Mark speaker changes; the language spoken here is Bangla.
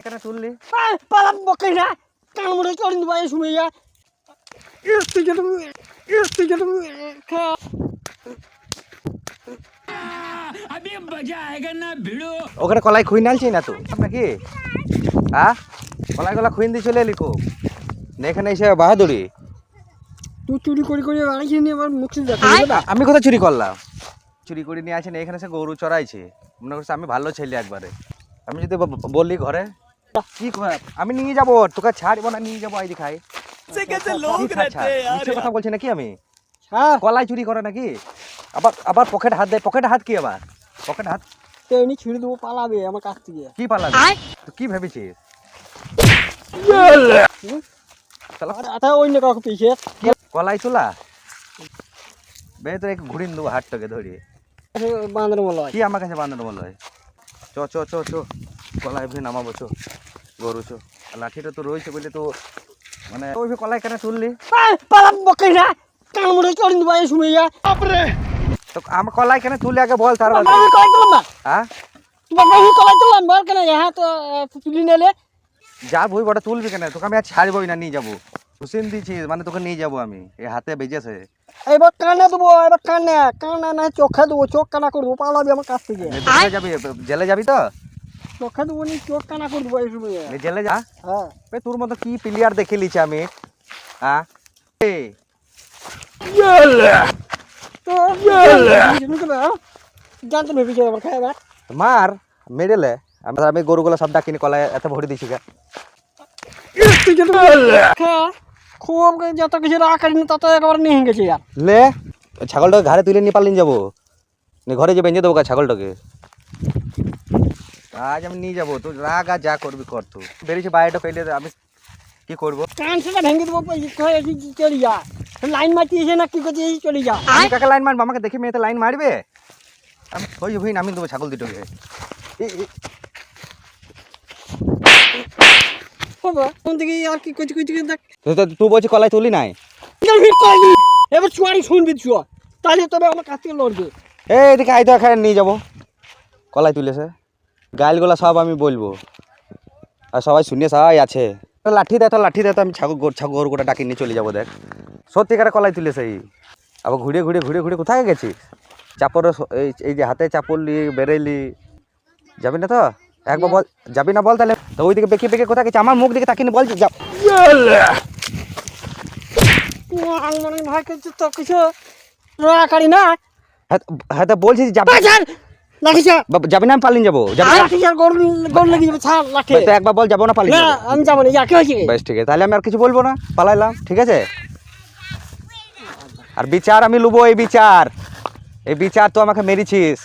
Speaker 1: এখানে তুললি।
Speaker 2: পালাম বকাই না। কান এই সময় যেন
Speaker 1: ওখানে কলাই খুই নালছি না তো নাকি? হ্যাঁ কলাই গলা খুইন দিয়ে চলে এলি কো? না এখানে এসে বাহাদুরি।
Speaker 2: তুই চুরি করে করে নিয়ে আমার মুখে
Speaker 1: আমি কোথায় চুরি করলাম? চুরি করে নিয়ে আসেন এখানে সে গরু চড়াইছে। মনে করছে আমি ভালো ছেলে একবারে। আমি যদি বললি ঘরে কি আমি নিয়ে যাব তোকে ছাড়বো না নিয়ে যাব আইদি খাই কথা বলছি নাকি আমি?
Speaker 2: হ্যাঁ।
Speaker 1: কলাই চুরি করে নাকি? আবার আবার পকেট হাত দেয় পকেট হাত কি আবার? পকেট হাত
Speaker 2: তো এমনি ছিঁড়ে দেবো পালাবে আমার কাছ থেকে।
Speaker 1: কি পালাবি? তুই কি ভেবেছিস? চলো
Speaker 2: অন্য কাউকে পিছিয়ে
Speaker 1: কলাই চুলা? বে তো এক ঘুরিন দেবো হাতটাকে ধরিয়ে।
Speaker 2: বাঁধানো বলো
Speaker 1: কি আমার কাছে বলো হয়? চ চ চ চ। কলাই ভি নামাবো চ গরু চ। লাঠিটা তো রয়েছে বলে তো মানে ওই ভি কলাই কেন তুললি।
Speaker 2: পালাম বকাই না কান মরে চড়িন দিবা এই সময়
Speaker 1: তো আমার কলাই কেন তুলে আগে বল তার
Speaker 2: বাবু কলাই দিলাম না?
Speaker 1: হ্যাঁ?
Speaker 2: তোমার বাবু কলাই দিলাম বল কেন হ্যাঁ তো তুলি নিলে
Speaker 1: যা বই বড় তুলবি কেন তোকে আমি আর ছাড়বই না নিয়ে যাব। হুসেন দিছিস মানে তোকে নিয়ে যাব আমি এই হাতে বেজেছে।
Speaker 2: এবার কানে দেবো এবার কানে কানে না চোখে দেবো চোখ কানা করব পালাবি আমার কাছ থেকে।
Speaker 1: জেলে যাবি জেলে যাবি তো?
Speaker 2: চোখে দেবো নি চোখ কানা করে দেবো এই সময়।
Speaker 1: নে জেলে যা।
Speaker 2: হ্যাঁ।
Speaker 1: তোর মতো কি প্লেয়ার দেখে লিছি আমি? হ্যাঁ? মার মেরেলে। আমি গরুগুলো সব ডাকিনি কলাই এত ভরে দিছি গা।
Speaker 2: খুব যত কিছু রাখারি তত একেবারে নিয়ে গেছে আর
Speaker 1: লে ছাগলটাকে ঘাড়ে তুলে নিয়ে পালিয়ে যাব। ঘরে যে বেঁধে দেবো ছাগলটাকে। আজ আমি নিয়ে যাব তুই রাগ আর যা করবি কর তুই বেরিয়েছি বাইরেটা পেলে আমি কি করব?
Speaker 2: সেটা ভেঙে দেবো চলে যা। লাইন মারতে এসে না কি এই চলে যা।
Speaker 1: আমি কাকে লাইন মারবো? আমাকে দেখে মেয়েতে লাইন মারবে? আমি ওই হই নামিয়ে দেবো ছাগল দুটোকে তুই বলছি কলাই তুলি নাই?
Speaker 2: এবার চুয়ারি শুনবি চুয়া। তাহলে তবে আমার কাছ থেকে লড়বে।
Speaker 1: এই এদিকে নিয়ে যাব। কলাই তুলেছে। গাইলগুলা সব আমি বলব। আর সবাই শুনে সবাই আছে। লাঠি দেয় তো লাঠি দেয় তো আমি ছাগল গরু- ছাগল গোটা ডাকি নিয়ে চলে যাব দেখ। সত্যিকারে কলাই তুলে সেই আবার ঘুরে ঘুরে ঘুরে ঘুরে কোথায় গেছিস? চাপর এই যে হাতে চাপড়লি বেরোইলি যাবি না তো? একবার বল যাবি না বল তাহলে। তো ওইদিকে বেঁকে বেঁকে কোথায় গেছে? আমার মুখ দিকে তাকিয়ে বলছি যা।
Speaker 2: মনে ভাই কিছু তো কিছু না
Speaker 1: হ্যাঁ হ্যাঁ তো বলছি যাবি
Speaker 2: লাঠি চা
Speaker 1: যাবি না আমি পালিয়ে যাব। যাবি
Speaker 2: লাঠি চা গরু গরু লেগে যাবে ছাড় লাঠি।
Speaker 1: তো একবার বল যাব না পালিয়ে
Speaker 2: না আমি যাব না যা হয়েছে।
Speaker 1: বেশ ঠিক আছে। তাহলে আমি আর কিছু বলব না পালাইলাম ঠিক আছে? আর বিচার আমি লুবো এই বিচার। এই বিচার তো আমাকে মেরেছিস।